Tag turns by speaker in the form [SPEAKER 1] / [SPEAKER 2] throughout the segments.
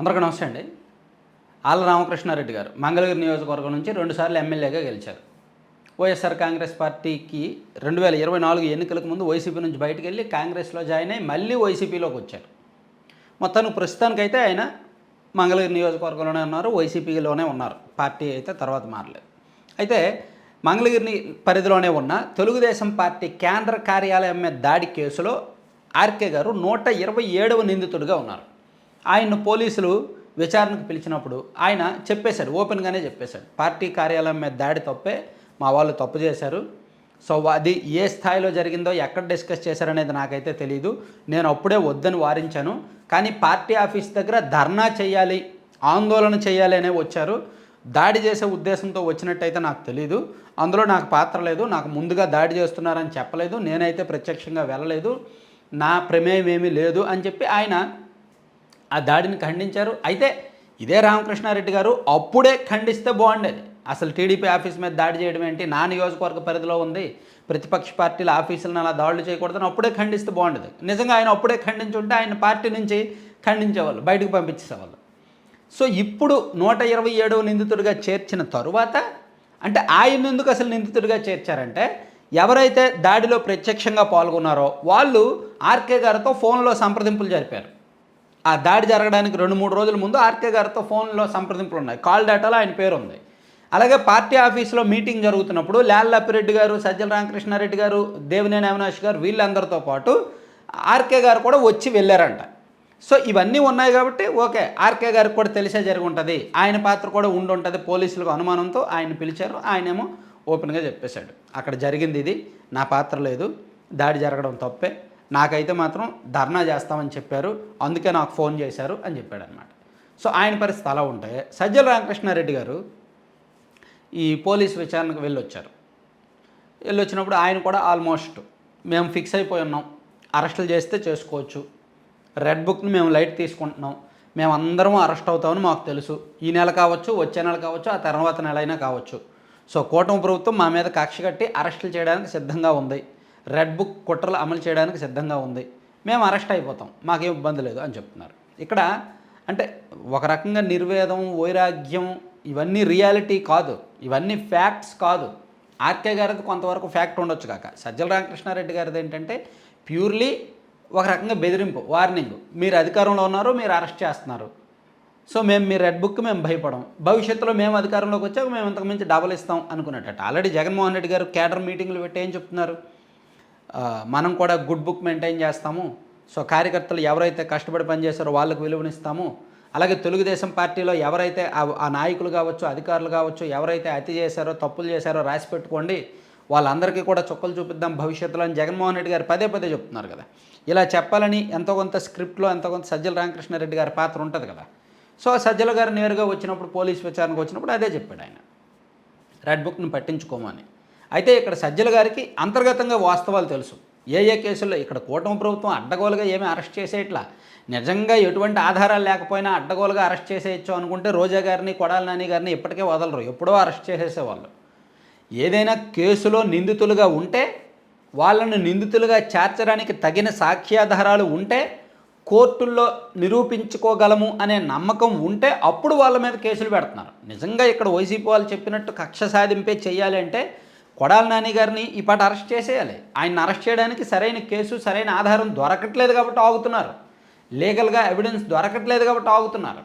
[SPEAKER 1] అందరికీ నమస్తే అండి. ఆళ్ళ రామకృష్ణారెడ్డి గారు. మంగళగిరి నియోజకవర్గం నుంచి రెండుసార్లు ఎమ్మెల్యేగా గెలిచారు. వైఎస్ఆర్ కాంగ్రెస్ పార్టీకి రెండు వేల ఇరవై నాలుగు ఎన్నికలకు ముందు వైసీపీ నుంచి బయటకు వెళ్ళి కాంగ్రెస్లో జాయిన్ అయ్యి మళ్ళీ వైసీపీలోకి వచ్చారు. మొత్తానికి ప్రస్తుతానికైతే ఆయన మంగళగిరి నియోజకవర్గంలోనే ఉన్నారు వైసీపీలోనే ఉన్నారు. పార్టీ అయితే తర్వాత మారలేదు. అయితే మంగళగిరిని పరిధిలోనే ఉన్న తెలుగుదేశం పార్టీ కేంద్ర కార్యాలయం మీద దాడి కేసులో ఆర్కే గారు నూట ఇరవై ఏడవ నిందితుడిగా ఉన్నారు. ఆయన్ను పోలీసులు విచారణకు పిలిచినప్పుడు ఆయన చెప్పేశాడు ఓపెన్గానే చెప్పేశాడు. పార్టీ కార్యాలయం మీద దాడి తప్పే మా వాళ్ళు తప్పు చేశారు. సో అది ఏ స్థాయిలో జరిగిందో ఎక్కడ డిస్కస్ చేశారనేది నాకైతే తెలియదు నేను అప్పుడే వద్దని వారించాను. కానీ పార్టీ ఆఫీస్ దగ్గర ధర్నా చేయాలి ఆందోళన చేయాలి అనే వచ్చారు. దాడి చేసే ఉద్దేశంతో వచ్చినట్టయితే నాకు తెలియదు అందులో నాకు పాత్ర లేదు. నాకు ముందుగా దాడి చేస్తున్నారని చెప్పలేదు. నేనైతే ప్రత్యక్షంగా వెళ్ళలేదు. నా ప్రమేయం ఏమీ లేదు అని చెప్పి ఆయన ఆ దాడిని ఖండించారు. అయితే ఇదే రామకృష్ణారెడ్డి గారు అప్పుడే ఖండిస్తే బాగుండేది. అసలు టీడీపీ ఆఫీస్ మీద దాడి చేయడం ఏంటి? నా నియోజకవర్గ పరిధిలో ఉంది. ప్రతిపక్ష పార్టీల ఆఫీసులను అలా దాడులు చేయకూడదని అప్పుడే ఖండిస్తే బాగుండేది. నిజంగా ఆయన అప్పుడే ఖండించుంటే ఆయన పార్టీ నుంచి ఖండించేవాళ్ళు బయటకు పంపించేసేవాళ్ళు. సో ఇప్పుడు నూట ఇరవై ఏడవ నిందితుడిగా చేర్చిన తరువాత అంటే ఆయన ఎందుకు అసలు నిందితుడిగా చేర్చారంటే ఎవరైతే దాడిలో ప్రత్యక్షంగా పాల్గొన్నారో వాళ్ళు ఆర్కే గారితో ఫోన్లో సంప్రదింపులు జరిపారు. ఆ దాడి జరగడానికి రెండు మూడు రోజుల ముందు ఆర్కే గారితో ఫోన్లో సంప్రదింపులు ఉన్నాయి. కాల్ డేటాలో ఆయన పేరు ఉంది అలాగే పార్టీ ఆఫీస్లో మీటింగ్ జరుగుతున్నప్పుడు లాల్ లప్పిరెడ్డి గారు సజ్జల రామకృష్ణారెడ్డి గారు దేవినేని అవినాష్ గారు వీళ్ళందరితో పాటు ఆర్కే గారు కూడా వచ్చి వెళ్ళారంట. సో ఇవన్నీ ఉన్నాయి కాబట్టి ఓకే ఆర్కే గారికి కూడా తెలిసే జరిగి ఉంటుంది ఆయన పాత్ర కూడా ఉండి ఉంటుంది పోలీసులకు అనుమానంతో ఆయన పిలిచారు. ఆయనేమో ఓపెన్గా చెప్పేశాడు. అక్కడ జరిగింది ఇది. నా పాత్ర లేదు. దాడి జరగడం తప్పే. నాకైతే మాత్రం ధర్నా చేస్తామని చెప్పారు. అందుకే నాకు ఫోన్ చేశారు అని చెప్పాడు అనమాట సో ఆయన పరిస్థితి అలా ఉంటే సజ్జల రామకృష్ణారెడ్డి గారు ఈ పోలీస్ విచారణకు వెళ్ళొచ్చారు. వెళ్ళొచ్చినప్పుడు ఆయన కూడా ఆల్మోస్ట్ మేము ఫిక్స్ అయిపోయి ఉన్నాం. అరెస్టులు చేస్తే చేసుకోవచ్చు. రెడ్ బుక్ని మేము లైట్ తీసుకుంటున్నాం. మేము అందరం అరెస్ట్ అవుతామని మాకు తెలుసు. ఈ నెల కావచ్చు వచ్చే నెల కావచ్చు ఆ తర్వాత నెల అయినా కావచ్చు. సో కూటమి ప్రభుత్వం మా మీద కక్ష కట్టి అరెస్టులు చేయడానికి సిద్ధంగా ఉంది. రెడ్ బుక్ కుట్రలు అమలు చేయడానికి సిద్ధంగా ఉంది. మేము అరెస్ట్ అయిపోతాం. మాకేం ఇబ్బంది లేదు అని చెప్తున్నారు. ఇక్కడ అంటే ఒక రకంగా నిర్వేదం వైరాగ్యం ఇవన్నీ రియాలిటీ కాదు. ఇవన్నీ ఫ్యాక్ట్స్ కాదు. ఆర్కే గారిది కొంతవరకు ఫ్యాక్ట్ ఉండొచ్చు కాక. సజ్జల రామకృష్ణారెడ్డి గారిది ఏంటంటే ప్యూర్లీ ఒక రకంగా బెదిరింపు వార్నింగ్. మీరు అధికారంలో ఉన్నారు మీరు అరెస్ట్ చేస్తున్నారు. సో మేము మీ రెడ్ బుక్ మేము భయపడం. భవిష్యత్తులో మేము అధికారంలోకి వచ్చాక మేము ఇంతకుమించి డబల్ ఇస్తాం అనుకున్నట్టు ఆల్రెడీ జగన్మోహన్ రెడ్డి గారు కేడర్ మీటింగ్లు పెట్టి ఏం చెప్తున్నారు? మనం కూడా గుడ్ బుక్ మెయింటైన్ చేస్తాము. సో కార్యకర్తలు ఎవరైతే కష్టపడి పనిచేస్తారో వాళ్ళకు విలువనిస్తాము. అలాగే తెలుగుదేశం పార్టీలో ఎవరైతే ఆ- ఆ నాయకులు కావచ్చు అధికారులు కావచ్చు ఎవరైతే అతి చేశారో తప్పులు చేశారో రాసి పెట్టుకోండి. వాళ్ళందరికీ కూడా చుక్కలు చూపిద్దాం భవిష్యత్తులో అని జగన్మోహన్ రెడ్డి గారు పదే పదే చెప్తున్నారు కదా. ఇలా చెప్పాలని ఎంతో కొంత స్క్రిప్ట్లో ఎంతో కొంత సజ్జల రామకృష్ణారెడ్డి గారి పాత్ర ఉంటుంది కదా. సో సజ్జల గారు నేరుగా వచ్చినప్పుడు పోలీస్ విచారణకు వచ్చినప్పుడు అదే చెప్పాడు ఆయన. రెడ్ బుక్ని పట్టించుకోమని. అయితే ఇక్కడ సజ్జల గారికి అంతర్గతంగా వాస్తవాలు తెలుసు. ఏ ఏ కేసుల్లో ఇక్కడ కూటమి ప్రభుత్వం అడ్డగోలుగా ఏమీ అరెస్ట్ చేసేట్లా? నిజంగా ఎటువంటి ఆధారాలు లేకపోయినా అడ్డగోలుగా అరెస్ట్ చేసేయచ్చు అనుకుంటే రోజా గారిని కొడాల నాని గారిని ఇప్పటికే వదలరు. ఎప్పుడో అరెస్ట్ చేసేసేవాళ్ళు. ఏదైనా కేసులో నిందితులుగా ఉంటే వాళ్ళను నిందితులుగా చేర్చడానికి తగిన సాక్ష్యాధారాలు ఉంటే కోర్టుల్లో నిరూపించుకోగలము అనే నమ్మకం ఉంటే అప్పుడు వాళ్ళ మీద కేసులు పెడుతున్నారు. నిజంగా ఇక్కడ వైసీపీ వాళ్ళు చెప్పినట్టు కక్ష సాధింపే చేయాలి అంటే కొడాల నాని గారిని ఈ పాట అరెస్ట్ చేసేయాలి. ఆయన అరెస్ట్ చేయడానికి సరైన కేసు సరైన ఆధారం దొరకట్లేదు కాబట్టి ఆగుతున్నారు. లీగల్గా ఎవిడెన్స్ దొరకట్లేదు కాబట్టి ఆగుతున్నారు.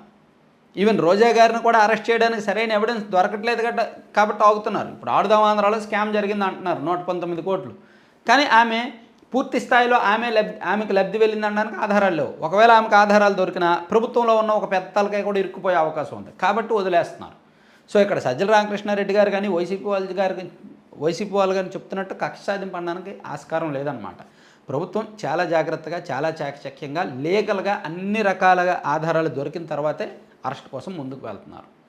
[SPEAKER 1] ఈవెన్ రోజా గారిని కూడా అరెస్ట్ చేయడానికి సరైన ఎవిడెన్స్ దొరకట్లేదు కాబట్టి ఆగుతున్నారు. ఇప్పుడు ఆడుదాం ఆంధ్రాలో స్కామ్ జరిగింది అంటున్నారు నూట పంతొమ్మిది కోట్లు. కానీ ఆమె పూర్తి స్థాయిలో ఆమె లబ్ధి ఆమెకు లబ్ధి వెళ్ళింది అనడానికి ఆధారాలు లేవు. ఒకవేళ ఆమెకు ఆధారాలు దొరికినా ప్రభుత్వంలో ఉన్న ఒక పెద్ద తలకాయ కూడా ఇరుక్కుపోయే అవకాశం ఉంది. కాబట్టి వదిలేస్తున్నారు. సో ఇక్కడ సజ్జల రామకృష్ణారెడ్డి గారు కానీ వైసీపీ వాళ్ళు గారు వైసీపీ వాళ్ళు కానీ చెప్తున్నట్టు కక్ష సాధింపు అనడానికి ఆస్కారం లేదనమాట ప్రభుత్వం చాలా జాగ్రత్తగా చాలా చాకచక్యంగా లీగల్గా అన్ని రకాలుగా ఆధారాలు దొరికిన తర్వాతే అరెస్ట్ కోసం ముందుకు వెళ్తున్నారు.